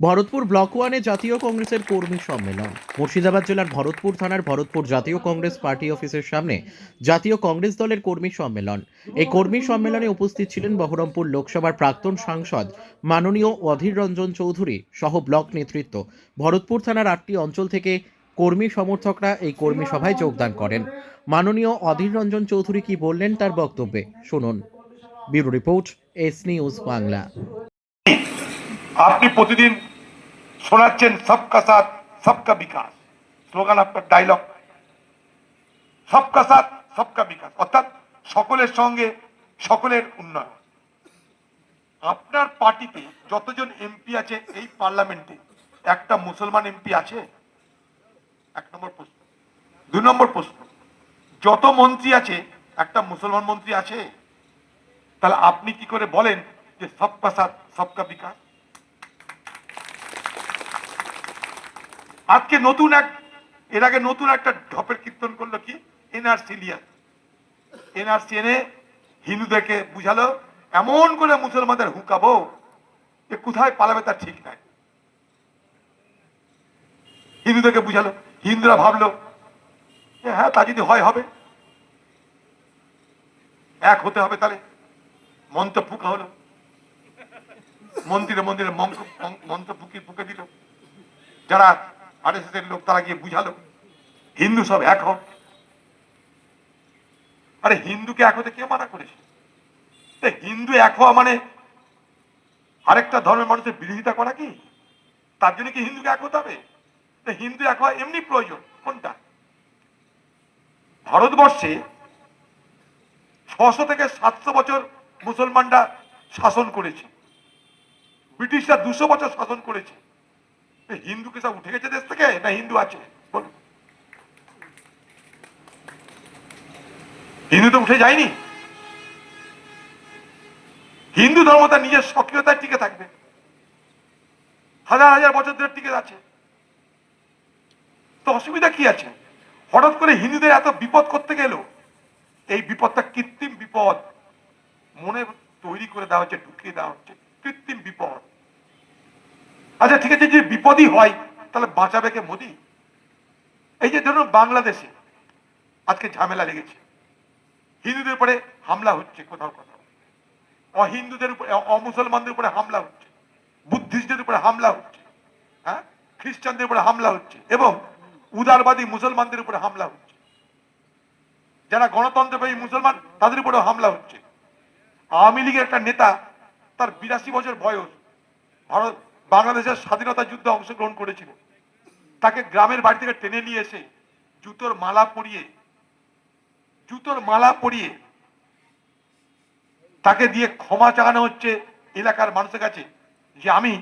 Bharatpur block ওয়ানে জাতীয় কংগ্রেসের কর্মী সম্মেলন। মুর্শিদাবাদ জেলার ভরতপুর থানার ভরতপুর জাতীয় কংগ্রেস পার্টি অফিসের সামনে জাতীয় কংগ্রেস দলের কর্মী সম্মেলন। এই কর্মী সম্মেলনে উপস্থিত ছিলেন বহরমপুর লোকসভার প্রাক্তন সাংসদ মাননীয় অধীর রঞ্জন চৌধুরী সহ ব্লক নেতৃত্ব। ভরতপুর থানার আটটি অঞ্চল থেকে কর্মী সমর্থকরা এই কর্মী সভায় যোগদান করেন। মাননীয় অধীর রঞ্জন চৌধুরী কি বললেন তার বক্তব্যে শুনুন। Bureau report, S news Bangla. আপনি প্রতিদিন শোনাচ্ছেন সবকা সাথ, সবকা বিকাশ। স্লোগান আপনার ডায়লগ সবকা সাথ, সবকা বিকাশ। অর্থাৎ সকলের সঙ্গে সকলের উন্নয়ন। আপনার পার্টিতে যতজন এমপি আছে এই পার্লামেন্টে, একটা মুসলমান এমপি আছে? এক নম্বর প্রশ্ন। দুই নম্বর প্রশ্ন। যত মন্ত্রী আছে, একটা মুসলমান মন্ত্রী আছে? তাহলে আপনি কি করে বলেন যে সবকা সাথ, সবকা বিকাশ? আজকে নতুন এক, এর আগে নতুন একটা ঢপের কীর্তন করল কি? এনআরসি লিয়া। এনআরসি এনে হিন্দুদেরকে বুঝালো, এমন করে মুসলমানদের হুকাবো যে কোথায় পালাবে তার ঠিক নাই। হিন্দুদেরকে বুঝালো, হিন্দুরা ভাবলো হ্যাঁ তা যদি হয়, হবে। এক হতে হবে তাহলে। মন্ত্র ফুকা হলো। মন্দিরে মন্দিরে মন্ত্র ফুকি ফুকে দিল। যারা আরএসএস এর লোক তারা গিয়ে বুঝালো, হিন্দু সব এক হোক। আরে হিন্দুকে এক হতে কে মানা করেছে? হিন্দু এক হওয়া মানে আরেকটা ধর্মের মানুষের বিরোধিতা করা কি? তার জন্য কি হিন্দুকে এক হতে হবে? হিন্দু এক হওয়া এমনি প্রয়োজন, কোনটা? ভারতবর্ষে ছশো থেকে সাতশো বছর মুসলমানরা শাসন করেছে। ব্রিটিশরা দুশো বছর শাসন করেছে। হিন্দু কি সব উঠে গেছে দেশ থেকে? না হিন্দু আছে? হিন্দু তো উঠে যায়নি। হিন্দু ধর্ম তার নিজের সক্রিয়তায় টিকে থাকবে। হাজার হাজার বছর ধরে টিকে আছে। তো অসুবিধা কি আছে? হঠাৎ করে হিন্দুদের এত বিপদ করতে গেল এই বিপদটা কৃত্রিম বিপদ মনে তৈরি করে দেওয়া হচ্ছে, ঢুকিয়ে দেওয়া হচ্ছে। কৃত্রিম আচ্ছা ঠিক আছে যে বিপদই হয়, তাহলে বাঁচাবে কে মোদি? এই যে ধরুন বাংলাদেশে আজকে ঝামেলা লেগেছে। হিন্দুদের উপরে হামলা হচ্ছে কোথাও কোথাও। অহিন্দুদের উপরে অমুসলমানদের উপরে হামলা হচ্ছে। বুদ্ধিস্টদের উপরে হামলা হচ্ছে। হ্যাঁ? খ্রিস্টানদের উপরে হামলা হচ্ছে এবং উদারবাদী মুসলমানদের উপরে হামলা হচ্ছে। যারা গণতন্ত্রবাহী মুসলমান, তাদের উপরে হামলা হচ্ছে। আওয়ামী লীগের একটা নেতা, তার বিরাশি বছর বয়স, ভারত বাংলাদেশের স্বাধীনতা যুদ্ধে অংশগ্রহণ করেছিল। তাকে গ্রামের বাড়ি থেকে টেনে নিয়ে এসে জুতোর মালা পরিয়ে, জুতোর মালা পরিয়ে তাকে দিয়ে ক্ষমা চাগানো হচ্ছে এলাকার মানুষের কাছে যে আমি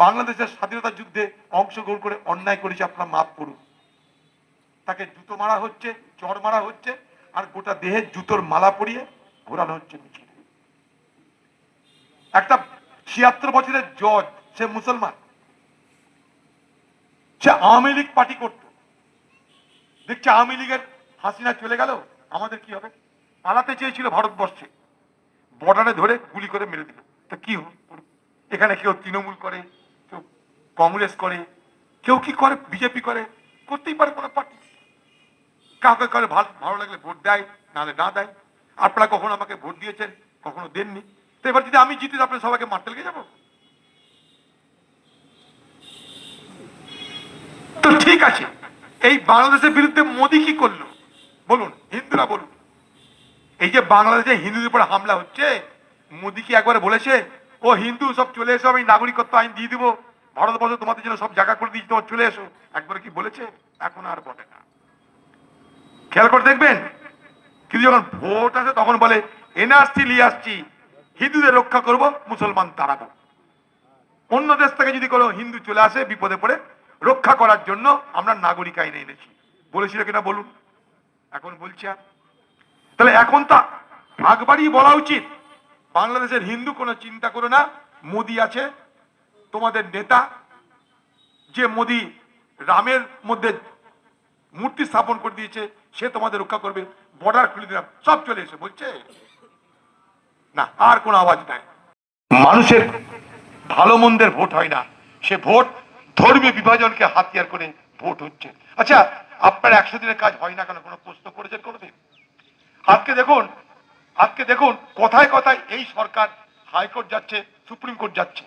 বাংলাদেশের স্বাধীনতা যুদ্ধে অংশগ্রহণ করে অন্যায় করেছি, আপনার মাফ করুন। তাকে জুতো মারা হচ্ছে, চর মারা হচ্ছে, আর গোটা দেহে জুতোর মালা পরিয়ে ঘোরানো হচ্ছে একটা ছিয়াত্তর বছরের জজ সে মুসলমান। সে আওয়ামী লীগ পার্টি করত। দেখছে আওয়ামী লীগের হাসিনা চলে গেল, আমাদের কি হবে? পালাতে চেয়েছিল ভারতবর্ষে। বর্ডারে ধরে গুলি করে মেরে দিল। তা কি এখানে কেউ তৃণমূল করে, কেউ কংগ্রেস করে, কেউ কি করে? বিজেপি করে, করতেই পারে কোনো পার্টি। কাউকে করে ভালো ভালো লাগলে ভোট দেয়, নাহলে না দেয়। আপনারা কখনো আমাকে ভোট দিয়েছেন, কখনো দেননি। তো এবার যদি আমি জিতি আপনার সবাইকে মারতে লেগে যাব? তো ঠিক আছে। এই বাংলাদেশের বিরুদ্ধে মোদি কি করল? বলুন, হিন্দুরা বলুন। এই যে বাংলাদেশে হিন্দুদের উপরে হামলা হচ্ছে, মোদি কি একবারে বলেছে, ও হিন্দু, সব চলে এসো, আমি নাগরিকত্ব আইন দিয়ে দিব। ভারতবর্ষ তোমাদের জন্য সব জায়গা করে দিচ্ছি তোমার চলে এসো। একবারে কি বলেছে? এখন আর বটে না। খেয়াল করে দেখবেন, কিন্তু যখন ভোট আসে তখন বলে, এনআরসি নিয়ে আসছি, হিন্দুদের রক্ষা করব, মুসলমান তাড়াবো। অন্য দেশ থেকে যদি কোনো হিন্দু চলে আসে, বিপদে পড়ে রক্ষা করার জন্য আমরা নাগরিক আইনে এনেছি। বলেছিল কিনা বলুন? এখন বলছি আর। তাহলে এখন তা আগবারই বলা উচিত। বাংলাদেশের হিন্দু কোনো চিন্তা করো না। মোদি আছে, তোমাদের নেতা। যে মোদি রামের মধ্যে মূর্তি স্থাপন করে দিয়েছে, সে তোমাদের রক্ষা করবে। বর্ডার খুলে দিলাম, সব চলে এসে বলছে। না, আর কোনো আওয়াজ নাই। মানুষের ভালো মন্দের ভোট হয় না। সে ভোট ধর্মীয় বিভাজনকে হাতিয়ার করে ভোট হচ্ছে। আচ্ছা আপনার একশো দিনের কাজ হয় না কেন? কোনো প্রশ্ন করেছেন কোনোদিন? আজকে দেখুন আজকে দেখুন, কথায় কথায় এই সরকার হাইকোর্ট যাচ্ছে, সুপ্রিম কোর্ট যাচ্ছে।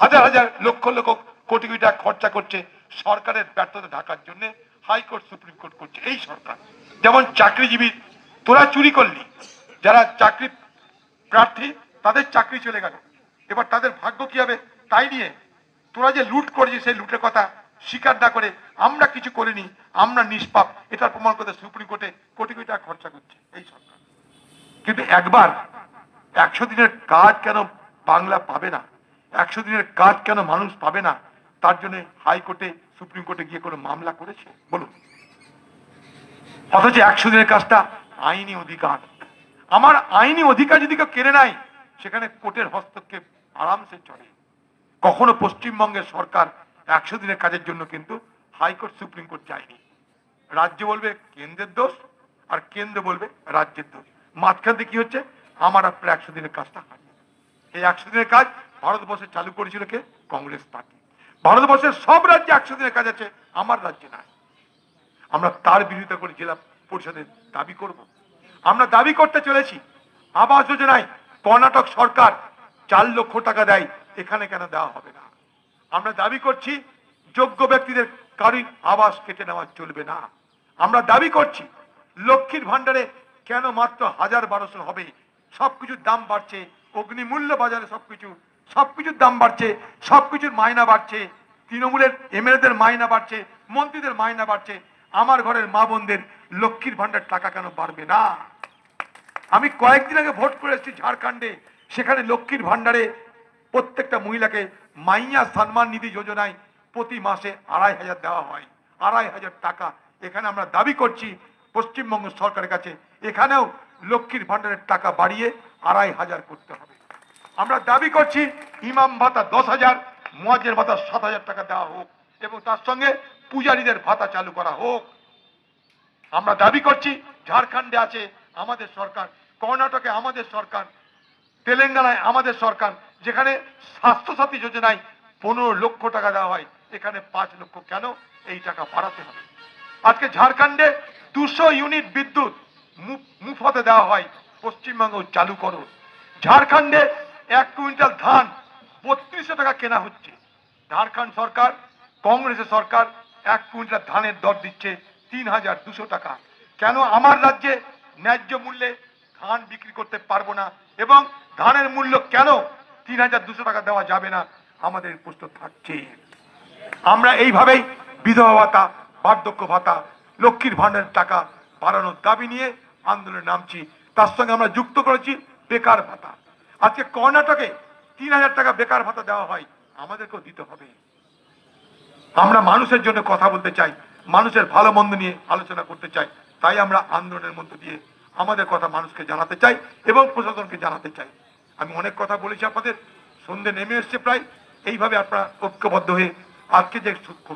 হাজার হাজার লক্ষ লক্ষ কোটি কোটি টাকা খরচা করছে সরকারের ব্যর্থতা ঢাকার জন্য হাইকোর্ট, সুপ্রিম কোর্ট করছে এই সরকার। যেমন চাকরিজীবী, তোরা চুরি করলি। যারা চাকরি প্রার্থী, তাদের চাকরি চলে গেল। এবার তাদের ভাগ্য কি হবে? তাই নিয়ে তোরা যে লুট করেছিস, সেই লুটের কথা স্বীকার না করে আমরা কিছু করিনি, আমরা নিষ্পাপ। এটার প্রমাণ করতে সুপ্রিম কোর্টে কোটি কোটি টাকা খরচা করছে এই সরকার। কিন্তু একবার একশো দিনের কাজ কেন বাংলা পাবে না? একশো দিনের কাজ কেন মানুষ পাবে না? তার জন্য হাইকোর্টে, সুপ্রিম কোর্টে গিয়ে কোনো মামলা করেছে? বলুন। অথচ একশো দিনের কাজটা আইনি অধিকার। আমার আইনি অধিকার যদি কেউ কেড়ে নাই সেখানে কোর্টের হস্তক্ষেপ আরামসে চলে। কখনো পশ্চিমবঙ্গের সরকার একশো দিনের কাজের জন্য কিন্তু হাইকোর্ট, সুপ্রিম কোর্ট যায়নি। রাজ্য বলবে কেন্দ্রের দোষ আর কেন্দ্র বলবে রাজ্যের দোষ। মাঝখান থেকে কি হচ্ছে? আমার আপনার একশো দিনের কাজটা হয় এই একশো দিনের কাজ ভারতবর্ষে চালু করেছিল কে? কংগ্রেস পার্টি। ভারতবর্ষের সব রাজ্যে একশো দিনের কাজ আছে, আমার রাজ্যে নাই। আমরা তার বিরোধিতা করে জেলা পরিষদের দাবি করব। আমরা দাবি করতে চলেছি, আবাস যোজনায় কর্ণাটক সরকার চার লক্ষ টাকা দেয় এখানে কেন দেওয়া হবে না? আমরা দাবি করছি যোগ্য ব্যক্তিদের কারোই আবাস কেটে নেওয়া চলবে না। আমরা দাবি করছি লক্ষ্মীর ভান্ডারে কেন মাত্র হাজার বারোশো হবে? সবকিছুর দাম বাড়ছে অগ্নিমূল্য বাজারে সবকিছু, সবকিছুর দাম বাড়ছে, সবকিছুর মায়না বাড়ছে, তৃণমূলের এমএলএদের মায়না বাড়ছে, মন্ত্রীদের মায়না বাড়ছে, আমার ঘরের মা বোনদের লক্ষ্মীর ভান্ডার টাকা কেন বাড়বে না? আমি কয়েকদিন আগে ভোট করে এসেছি ঝাড়খণ্ডে, সেখানে লক্ষ্মীর ভান্ডারে প্রত্যেকটা মহিলাকে মাইয়া সম্মান নিধি যোজনায় প্রতি মাসে আড়াই হাজার দেওয়া হয়। আড়াই হাজার টাকা এখানে আমরা দাবি করছি পশ্চিমবঙ্গ সরকারের কাছে। এখানেও লক্ষ্মীর ভান্ডারের টাকা বাড়িয়ে আড়াই হাজার করতে হবে। আমরা দাবি করছি ইমাম ভাতা দশ হাজার মোয়াজের ভাতা সাত হাজার টাকা দেওয়া হোক এবং তার সঙ্গে পূজারীদের ভাতা চালু করা হোক। আমরা দাবি করছি, ঝাড়খণ্ডে আছে আমাদের সরকার, কর্ণাটকে আমাদের সরকার তেলেঙ্গানায় আমাদের সরকার, যেখানে স্বাস্থ্যসাথী যোজনায় পনেরো লক্ষ টাকা দেওয়া হয়, এখানে পাঁচ লক্ষ কেন? এই টাকা বাড়াতে হবে। আজকে ঝাড়খণ্ডে দুশো ইউনিট বিদ্যুৎ মুফতে দেওয়া হয় পশ্চিমবঙ্গ চালু করো। ঝাড়খণ্ডে এক কুইন্টাল ধান বত্রিশশো টাকা কেনা হচ্ছে। ঝাড়খণ্ড সরকার, কংগ্রেসের সরকার এক কুইন্টাল ধানের দর দিচ্ছে তিন হাজার দুশো টাকা। কেন আমার রাজ্যে ন্যায্য মূল্যে ধান বিক্রি করতে পারব না? এবং ধানের মূল্য কেন তিন হাজার দুশো টাকা দেওয়া যাবে না? আমাদের প্রশ্ন থাকছে। আমরা এইভাবেই বিধবা ভাতা, বার্ধক্য ভাতা, লক্ষ্মীর ভাণ্ডারের টাকা বাড়ানোর দাবি নিয়ে আন্দোলনে নামছি। তার সঙ্গে আমরা যুক্ত করেছি বেকার ভাতা। আজকে কর্ণাটকে তিন হাজার টাকা বেকার ভাতা দেওয়া হয়, আমাদেরকেও দিতে হবে। আমরা মানুষের জন্য কথা বলতে চাই, মানুষের ভালো মন্দ নিয়ে আলোচনা করতে চাই, তাই আমরা আন্দোলনের মধ্য দিয়ে আমাদের কথা মানুষকে জানাতে চাই এবং প্রশাসনকে জানাতে চাই। আমি অনেক কথা বলেছি আপনাদের, সন্ধে নেমে এসছে প্রায়। এইভাবে আপনারা ঐক্যবদ্ধ হয়ে আজকে যে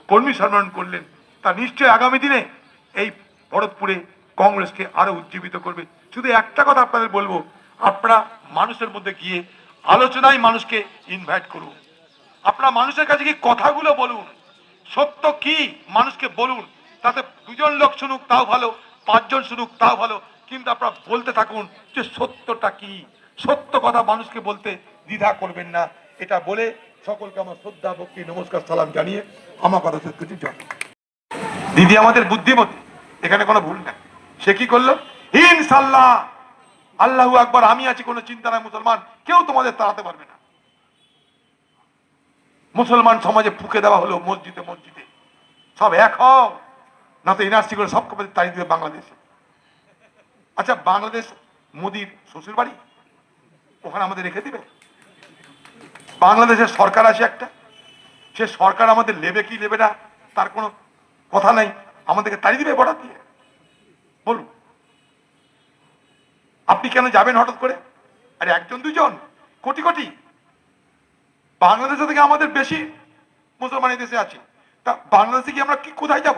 কর্মী সম্মেলন করলেন, তা নিশ্চয়ই আগামী দিনে এই ভরতপুরে কংগ্রেসকে আরও উজ্জীবিত করবে। শুধু একটা কথা আপনাদের বলব, আপনারা মানুষের মধ্যে গিয়ে আলোচনায় মানুষকে ইনভাইট করুন। আপনারা মানুষের কাছে কি কথাগুলো বলুন। সত্য কি? মানুষকে বলুন। তাতে দুজন লোক শুনুক, তাও ভালো, পাঁচজন শুনুক, তাও ভালো। কিন্তু আপনারা বলতে থাকুন যে সত্যটা কি? সত্য কথা মানুষকে বলতে দ্বিধা করবেন না। এটা বলে সকলকে আমার শ্রদ্ধা, ভক্তি, নমস্কার, সালাম জানিয়ে আমার কথা শেষ করছি। জয়। দিদি আমাদের বুদ্ধিমতী। এখানে কোনো ভুল নাই। সে কি করল? ইনশাল্লাহ আল্লাহু আকবার, আমি আছি, কোনো চিন্তা নাই, মুসলমান। কেউ তোমাদের তাড়াতে পারবে না। মুসলমান সমাজে ফুকে দেওয়া হলো মসজিদে মসজিদে। সব এক হও। না তো এনআরসি করে সব কবে তাড়িয়ে দিবে বাংলাদেশে। আচ্ছা বাংলাদেশ মোদির শ্বশুর বাড়ি? ওখানে আমাদের রেখে দিবে? বাংলাদেশের সরকার আছে একটা। সে সরকার আমাদের নেবে কি নেবে না, তার কোনো কথা নাই। আমাদেরকে তাড়িয়ে দিবে বর্ডার দিয়ে। বলুন। আপনি কেন যাবেন হঠাৎ করে? আরে, একজন, দুজন, কোটি কোটি। বাংলাদেশে থেকে আমাদের বেশি মুসলমান দেশে আছে। তা বাংলাদেশে কি আমরা কি কোথায় যাব?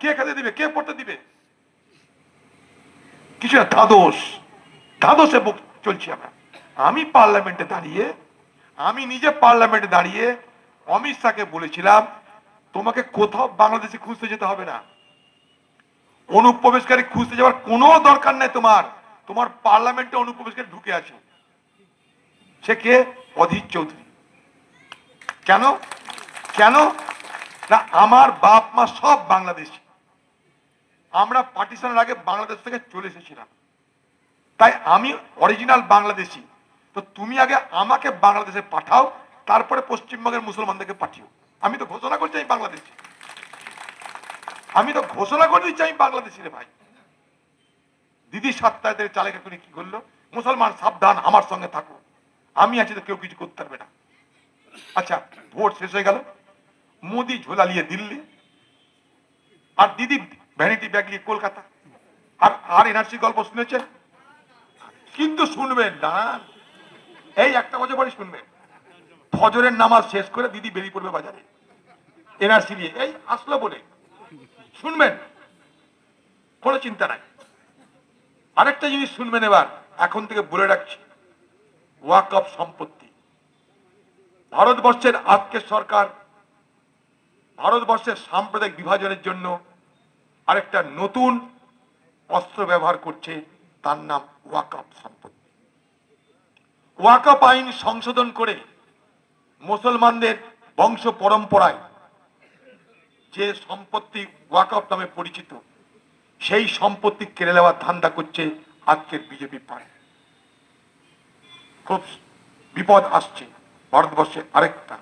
কে খেতে দিবে? কে পড়তে দিবে? কিছু না ধাদোষে বুক- চলছি আমরা। আমি পার্লামেন্টে দাঁড়িয়ে, আমি নিজে পার্লামেন্টে দাঁড়িয়ে অমিত শাহকে বলেছিলাম, তোমাকে কোথাও বাংলাদেশে খুঁজতে যেতে হবে না। অনুপ্রবেশকারী খুঁজতে যাওয়ার কোনো দরকার নেই তোমার। তোমার পার্লামেন্টে অনুপ্রবেশকারী ঢুকে আছে। সে কে? অধীর চৌধুরী। কেন? কেন? না, আমার বাপ মা সব বাংলাদেশি। আমরা পার্টিশনের আগে বাংলাদেশ থেকে চলে এসেছিলাম। তাই আমি অরিজিনাল বাংলাদেশি। তো তুমি আগে আমাকে বাংলাদেশে পাঠাও, তারপরে পশ্চিমবঙ্গের মুসলমানদেরকে পাঠিও। আমি তো ঘোষণা করছি আমি বাংলাদেশি। আমি তো ঘোষণা করে দিচ্ছি আমি বাংলাদেশি রে ভাই। দিদি সাতটায় চালেকা করে কি করল? মুসলমান, সাবধান, আমার সঙ্গে থাকো। আমি আছি তো কেউ কিছু করতে পারবে না। আচ্ছা ভোট শেষ হয়ে গেল। মোদি ঝোলা নিয়ে দিল্লি। আর দিদি ভ্যানিটি ব্যাগ নিয়ে কলকাতা। আর আর এনআরসি গল্প শুনেছেন কিন্তু শুনবেন না। এই একটা বছর পরে শুনবেন। ফজরের নামাজ শেষ করে দিদি বেরিয়ে পড়বে বাজারে। এনআরসি নিয়ে। এই আসলো বলে। শুনবেন? কোনো চিন্তা নাই। আরেকটা জিনিস শুনবেন এবার। এখন থেকে বলে রাখছি। ওয়াক অফ সম্পত্তি। ভারতবর্ষের আজকের সরকার ভারতবর্ষের সাম্প্রদায়িক বিভাজনের জন্য আরেকটা নতুন অস্ত্র ব্যবহার করছে, তার নাম ওয়াকআপ সম্পত্তি। ওয়াকআপ আইন সংশোধন করে মুসলমানদের বংশ পরম্পরায় যে সম্পত্তি ওয়াকআপ নামে পরিচিত, সেই সম্পত্তি কেড়ে নেওয়ার ধান্দা করছে আজকের বিজেপি পার্টি খুব বিপদ আসছে ভারতবর্ষে আরেকটা।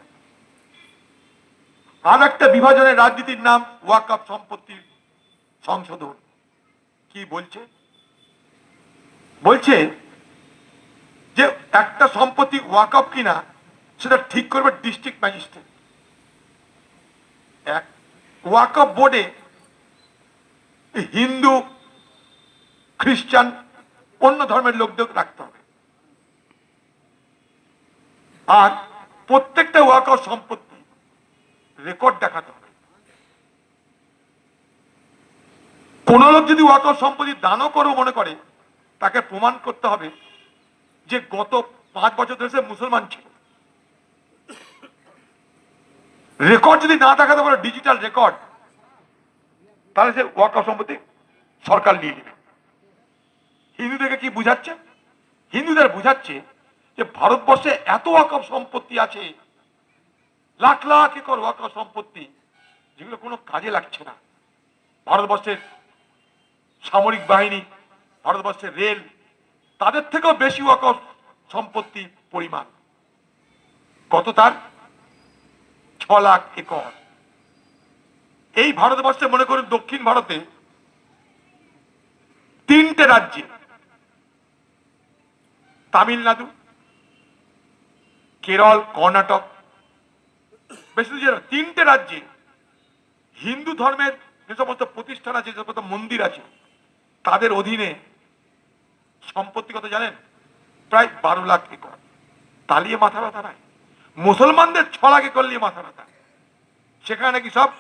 আর একটা বিভাজনের রাজনীতির নাম ওয়াকআপ সম্পত্তির সংশোধন। কি বলছে? বলছে যে একটা সম্পত্তি ওয়াকআপ কিনা, সেটা ঠিক করবে ডিস্ট্রিক্ট ম্যাজিস্ট্রেট এক ওয়াকআপ বোর্ডে হিন্দু, খ্রিস্টান, অন্য ধর্মের লোকদের রাখতে হবে। আর প্রত্যেকটা ওয়াকআপ সম্পত্তি রেকর্ড দেখাতে হবে। কোন লোক যদি ওয়াকফ সম্পত্তি দানও করো মনে করে, তাকে প্রমাণ করতে হবে যে গত পাঁচ বছর ধরে সে মুসলমান ছিল। রেকর্ড যদি না দেখাতে পারে, ডিজিটাল রেকর্ড, তাহলে সে ওয়াকফ সম্পত্তি সরকার নিয়ে নেবে। হিন্দুদেরকে কি বুঝাচ্ছে? হিন্দুদের বুঝাচ্ছে যে ভারতবর্ষে এত ওয়াকফ সম্পত্তি আছে, লাখ লাখ একর ওয়াকফ সম্পত্তি, যেগুলো কোনো কাজে লাগছে না। ভারতবর্ষের সামরিক বাহিনী, ভারতবর্ষের রেল, তাদের থেকেও বেশি ওয়াকফ সম্পত্তি পরিমাণ। কত তার? ছ লাখ একর। এই ভারতবর্ষে মনে করুন দক্ষিণ ভারতে তিনটে রাজ্যে, তামিলনাড়ু, কেরল, কর্ণাটক, বেশি তিনটে রাজ্যে হিন্দু ধর্মের যে সমস্ত প্রতিষ্ঠান আছে, যে সমস্ত মন্দির আছে তাদের অধীনে সম্পত্তি কত জানেন? প্রায় বারো লাখ একর। তালিয়ে মাথা ব্যথা নাই। মুসলমানদের ছ লাখ একর নিয়ে মাথা ব্যথা। সেখানে নাকি সব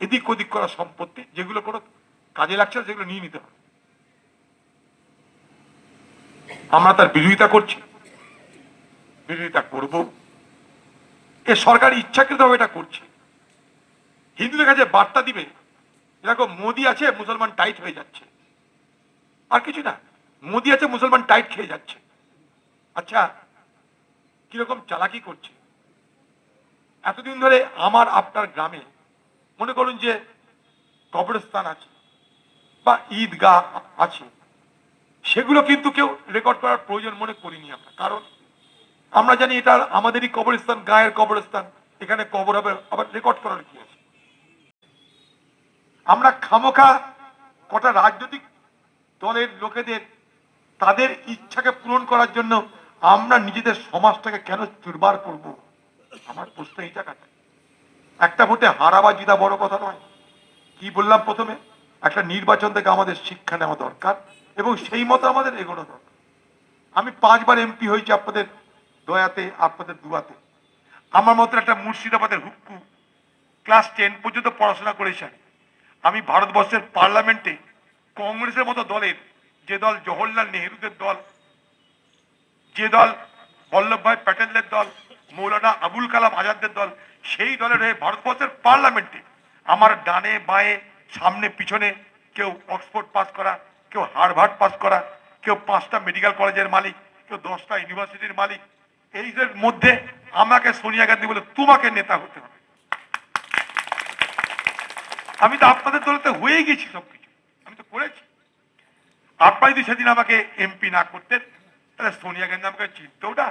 এদিক ওদিক করা সম্পত্তি, যেগুলো কোনো কাজে লাগছে সেগুলো নিয়ে নিতে হবে। আমরা তার বিরোধিতা করছি। বিরোধিতা করব। এ সরকার ইচ্ছাকৃতভাবে এটা করছে। হিন্দুদের কাছে বার্তা দিবে দেখো মোদি আছে, মুসলমান টাইট হয়ে যাচ্ছে। আর কিছু না। মোদি আছে, মুসলমান টাইট খেয়ে যাচ্ছে। আচ্ছা কীরকম চালাকি করছে? এতদিন ধরে আমার, আপনার গ্রামে মনে করুন যে কবরস্থান আছে বা ঈদগাহ আছে, সেগুলো কিন্তু কেউ রেকর্ড করার প্রয়োজন মনে করিনি আমরা। কারণ আমরা জানি এটা আমাদেরই কবরস্থান, গায়ের কবরস্থান, এখানে কবর হবে, আবার রেকর্ড করার কি আছে? আমরা খামোখা কটা রাজনৈতিক দলের লোকেদের, তাদের ইচ্ছাকে পূরণ করার জন্য আমরা নিজেদের সমাজটাকে কেন চুরবার করব? আমার প্রশ্ন এই জায়গাটা একটা ভোটে হারা বা জিতা বড় কথা নয়। কি বললাম প্রথমে? একটা নির্বাচন থেকে আমাদের শিক্ষা নেওয়া দরকার এবং সেই মতো আমাদের এগোনো দরকার। আমি পাঁচবার এমপি হয়েছি আপনাদের দয়াতে, আপনাদের দুয়াতে। আমার মতো একটা মুর্শিদাবাদের হুক্কু ক্লাস টেন পর্যন্ত পড়াশোনা করেছি আমি। আমি ভারতবর্ষের পার্লামেন্টে কংগ্রেসের মতো দলের যে দল জওহরলাল নেহরুদের দল, যে দল বল্লভভাই প্যাটেলের দল, মৌলানা আবুল কালাম আজাদের দল, সেই দলের হয়ে ভারতবর্ষের পার্লামেন্টে আমার ডানে বাঁয়ে, সামনে পিছনে কেউ অক্সফোর্ড পাস করা, কেউ হারভার্ড পাস করা, কেউ পাঁচটা মেডিকেল কলেজের মালিক, কেউ দশটা ইউনিভার্সিটির মালিক, এইদের মধ্যে আমাকে সোনিয়া গান্ধী বলে তোমাকে নেতা হতে হবে। আমি তো আপনাদের দলেতে হয়ে গেছি সবকিছু। তো করেছি। আপনারা যদি সেদিন আমাকে এমপি না করতেন, তাহলে সোনিয়া গান্ধী আমাকে চিনতেও না।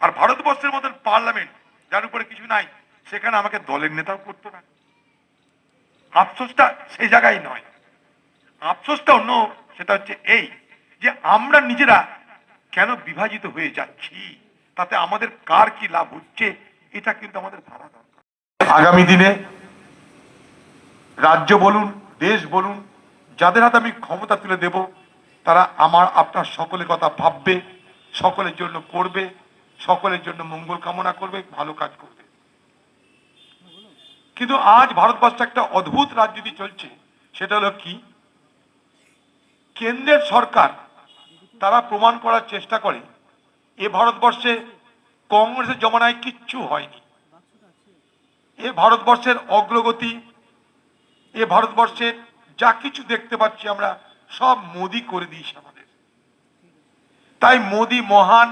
আর ভারতবর্ষের মতন পার্লামেন্ট, যার উপরে কিছু নাই, সেখানে আমাকে দলের নেতাও করতো না। আফসোসটা সেই জায়গায় নয়। আফসোসটা অন্য, সেটা হচ্ছে এই যে আমরা নিজেরা কেন বিভাজিত হয়ে যাচ্ছি, তাতে আমাদের কার কি লাভ হচ্ছে, এটা কিন্তু আমাদের ভাবা দরকার। আগামী দিনে রাজ্য বলুন, দেশ বলুন যাদের হাতে আমি ক্ষমতা তুলে দেব, তারা আমার, আপনার সকলের কথা ভাববে, সকলের জন্য করবে, সকলের জন্য মঙ্গল কামনা করবে, ভালো কাজ করবে। কিন্তু আজ ভারতবর্ষে একটা অদ্ভুত রাজনীতি চলছে, সেটা হলো কি? কেন্দ্রের সরকার তারা প্রমাণ করার চেষ্টা করে, এ ভারতবর্ষে কংগ্রেসের জমানায় কিচ্ছু হয়নি। এ ভারতবর্ষের অগ্রগতি, এ ভারতবর্ষের যা কিছু দেখতে পাচ্ছি আমরা, সব মোদি করে দিয়েছে আমাদের। তাই মোদি মহান,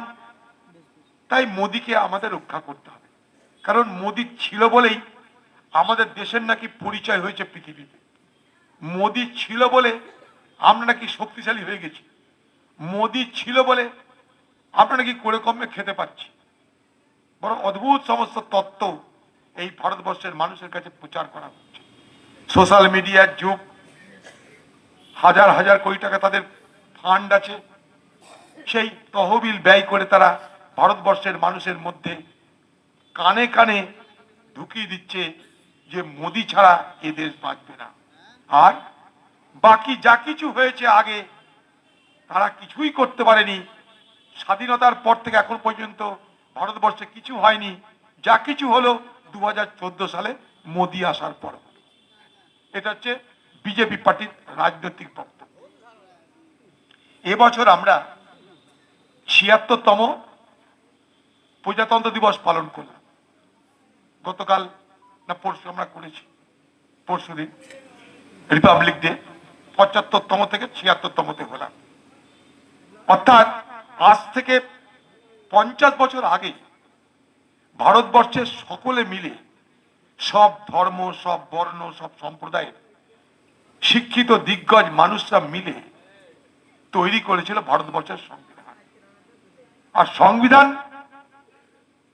তাই মোদিকে আমাদের রক্ষা করতে হবে। কারণ মোদি ছিল বলেই আমাদের দেশের নাকি পরিচয় হয়েছে পৃথিবীতে। মোদি ছিল বলে আমরা নাকি শক্তিশালী হয়ে গেছি। মোদি ছিল বলে আমরা নাকি করে কমে খেতে পাচ্ছি বড় অদ্ভুত সমস্ত তত্ত্ব এই ভারতবর্ষের মানুষের কাছে প্রচার করা হচ্ছে। সোশ্যাল মিডিয়ার যুগ হাজার হাজার কোটি টাকা তাদের ফান্ড আছে। সেই তহবিল ব্যয় করে তারা ভারতবর্ষের মানুষের মধ্যে কানে কানে ঢুকিয়ে দিচ্ছে যে মোদি ছাড়া এ দেশ বাঁচবে না। আর বাকি যা কিছু হয়েছে আগে, তারা কিছুই করতে পারেনি। স্বাধীনতার পর থেকে এখন পর্যন্ত ভারতবর্ষে কিছু হয়নি। যা কিছু হলো দু হাজার চোদ্দ সালে মোদি আসার পর। এটা হচ্ছে বিজেপি পার্টির রাজনৈতিক বক্তব্য এবছর আমরা ছিয়াত্তরতম প্রজাতন্ত্র দিবস পালন করলাম। গতকাল না পরশু আমরা করেছি, পরশু দিন। রিপাবলিক ডে পঁচাত্তরতম থেকে ছিয়াত্তরতমতে হলাম। অর্থাৎ আজ থেকে পঞ্চাশ বছর আগে ভারতবর্ষের সকলে মিলে সব ধর্ম, সব বর্ণ, সব সম্প্রদায়ের শিক্ষিত, দিগ্গজ মানুষরা মিলে তৈরি করেছিল ভারতবর্ষের সংবিধান। আর সংবিধান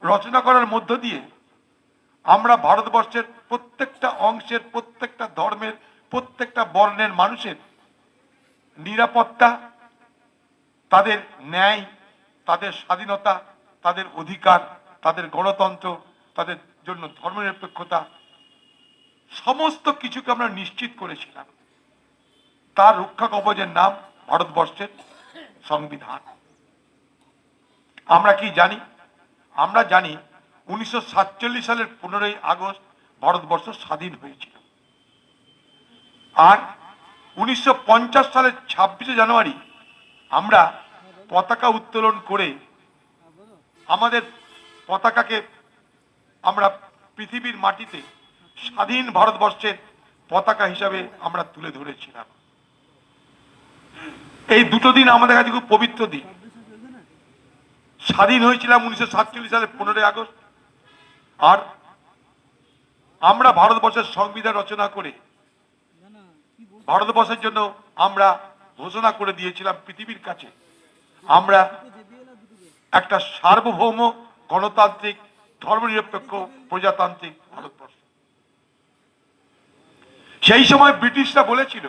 রচনা করার মধ্য দিয়ে আমরা ভারতবর্ষের প্রত্যেকটা অংশের, প্রত্যেকটা ধর্মের, প্রত্যেকটা বর্ণের মানুষের নিরাপত্তা, তাদের ন্যায়, তাদের স্বাধীনতা, তাদের অধিকার, তাদের গণতন্ত্র, তাদের জন্য ধর্মনিরপেক্ষতা সমস্ত কিছুকে আমরা নিশ্চিত করেছিলাম। তার রক্ষা কবচের নাম ভারতবর্ষের সংবিধান। আমরা কি জানি? আমরা জানি উনিশশো সাতচল্লিশ সালের পনেরোই আগস্ট ভারতবর্ষ স্বাধীন হয়েছিল। আর উনিশশো পঞ্চাশ সালের ছাব্বিশে জানুয়ারি আমরা পতাকা উত্তোলন করে আমাদের পতাকাকে আমরা পৃথিবীর মাটিতে স্বাধীন ভারতবর্ষের পতাকা হিসাবে আমরা তুলে ধরেছিলাম। এই দুটো দিন আমাদের কাছে খুব পবিত্র দিন। স্বাধীন হয়েছিলাম উনিশশো সাতচল্লিশ সালের পনেরোই আগস্ট। আর আমরা ভারতবর্ষের সংবিধান রচনা করে ভারতবর্ষের জন্য আমরা ঘোষণা করে দিয়েছিলাম পৃথিবীর কাছে। আমরা একটা সার্বভৌম গণতান্ত্রিক, ধর্মনিরপেক্ষ, প্রজাতান্ত্রিক ভারতবর্ষ। সেই সময় ব্রিটিশরা বলেছিল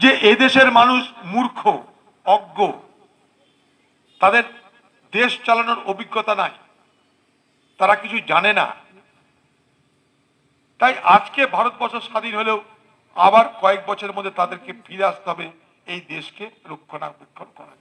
যে এদেশের মানুষ মূর্খ, অজ্ঞ। তাদের দেশ চালানোর অভিজ্ঞতা নাই। তারা কিছু জানে না। তাই আজকে ভারতবর্ষ স্বাধীন হলেও আবার কয়েক বছরের মধ্যে তাদেরকে ফিরে আসতে হবে, এই দেশকে রক্ষণাবেক্ষণ করার।